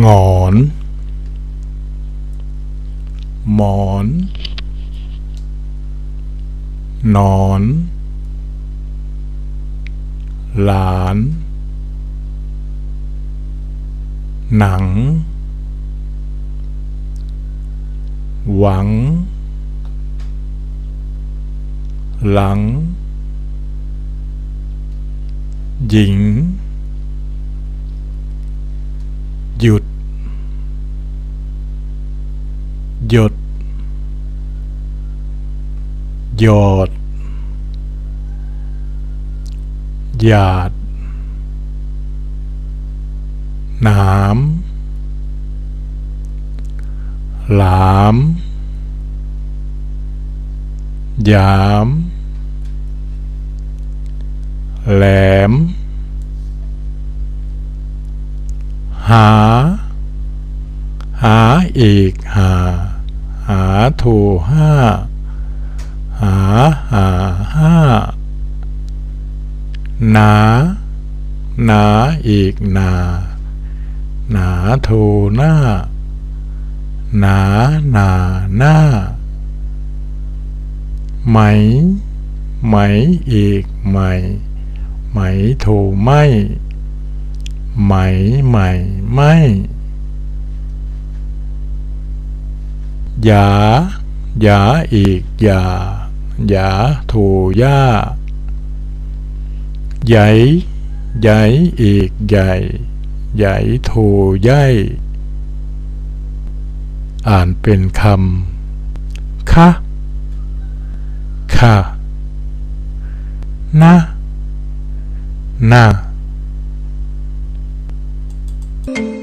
หงอนหมอนนอน หยุด หยดหยอดหยาดหนามหลามยาม แหลม หา หาอีกหา หาถูห้า หาหาห้าหนา หนาอีกหนา หนาถูหน้า หนาหนาหน้า ไหม ไหมอีกไหม ไหมถูไม่ ไหมไหมไม่หยาหยาอีกหยาหยาถูย่า ใหญ่ใหญ่อีกใหญ่ ใหญ่ถูใหญ่อ่านเป็นคำ คะค่ะนะนะ Thank you.